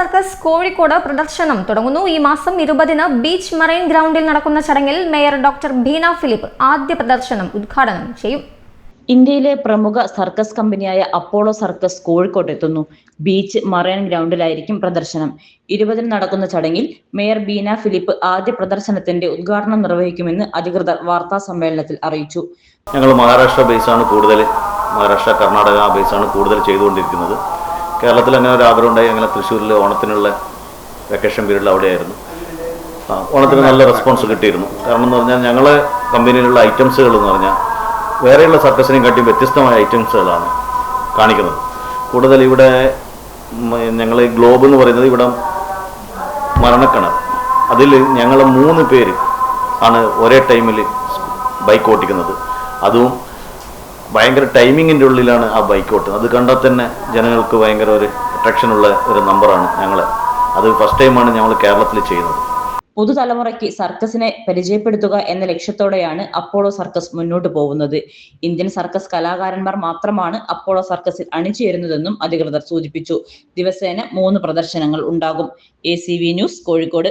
Circus Kozhikode പ്രദർശനം തുടങ്ങുന്നു. ഈ മാസം ഇരുപതിന് ബീച്ച് മറൈൻ ഗ്രൗണ്ടിൽ നടക്കുന്ന ചടങ്ങിൽ മേയർ ഡോക്ടർ ബീന ഫിലിപ്പ് ആദ്യ പ്രദർശനം ഉദ്ഘാടനം ചെയ്യും. ഇന്ത്യയിലെ പ്രമുഖ സർക്കസ് കമ്പനിയായ അപ്പോളോ സർക്കസ് കോഴിക്കോട്ട് എത്തുന്നു. ബീച്ച് മറൈൻ ഗ്രൗണ്ടിലായിരിക്കും പ്രദർശനം. ഇരുപതിന് നടക്കുന്ന ചടങ്ങിൽ മേയർ ബീന ഫിലിപ്പ് ആദ്യ പ്രദർശനത്തിന്റെ ഉദ്ഘാടനം നിർവഹിക്കുമെന്ന് അധികൃതർ വാർത്താ സമ്മേളനത്തിൽ അറിയിച്ചു. ഞങ്ങൾ മഹാരാഷ്ട്ര ബേസ് ആണ് കൂടുതൽ മഹാരാഷ്ട്ര കർണാടക ബേസ് ആണ് കൂടുതൽ ചെയ്തുകൊണ്ടിരിക്കുന്നത്. കേരളത്തിൽ അങ്ങനെ ഒരു ആഗ്രഹം ഉണ്ടായി. അങ്ങനെ തൃശ്ശൂരിൽ ഓണത്തിനുള്ള വെക്കേഷൻ പീരീഡിൽ അവിടെയായിരുന്നു. ആ, ഓണത്തിന് നല്ല റെസ്പോൺസ് കിട്ടിയിരുന്നു. കാരണം എന്ന് പറഞ്ഞാൽ ഞങ്ങളെ കമ്പനിയിലുള്ള ഐറ്റംസുകൾ എന്ന് പറഞ്ഞാൽ വേറെയുള്ള സർക്കസിനെയും കാട്ടി വ്യത്യസ്തമായ ഐറ്റംസുകളാണ് കാണിക്കുന്നത്. കൂടുതൽ ഇവിടെ ഞങ്ങൾ ഗ്ലോബ് എന്ന് പറയുന്നത് ഇവിടെ മരണക്കണ അതിൽ ഞങ്ങൾ മൂന്ന് പേര് ആണ് ഒരേ ടൈമിൽ ബൈക്ക് ഓട്ടിക്കുന്നത് അതും ഭയങ്കര ടൈമിങ്ങിന്റെ ഉള്ളിലാണ് ആ ബൈക്ക് ഓട്ടുന്നത്. അത് കണ്ടാൽ തന്നെ ജനങ്ങൾക്ക് ഭയങ്കര ഒരു അട്രാക്ഷൻ ഉള്ള ഒരു നമ്പറാണ് ഞങ്ങൾ അത് ഫസ്റ്റ് ടൈമാണ് ഞങ്ങൾ കേരളത്തിൽ ചെയ്യുന്നത്. പുതുതലമുറയ്ക്ക് സർക്കസിനെ പരിചയപ്പെടുത്തുക എന്ന ലക്ഷ്യത്തോടെയാണ് അപ്പോളോ സർക്കസ് മുന്നോട്ട് പോകുന്നത്. ഇന്ത്യൻ സർക്കസ് കലാകാരന്മാർ മാത്രമാണ് അപ്പോളോ സർക്കസിൽ അണിചേരുന്നതെന്നും അധികൃതർ സൂചിപ്പിച്ചു. ദിവസേന മൂന്ന് പ്രദർശനങ്ങൾ ഉണ്ടാകും. A news Kozhikode.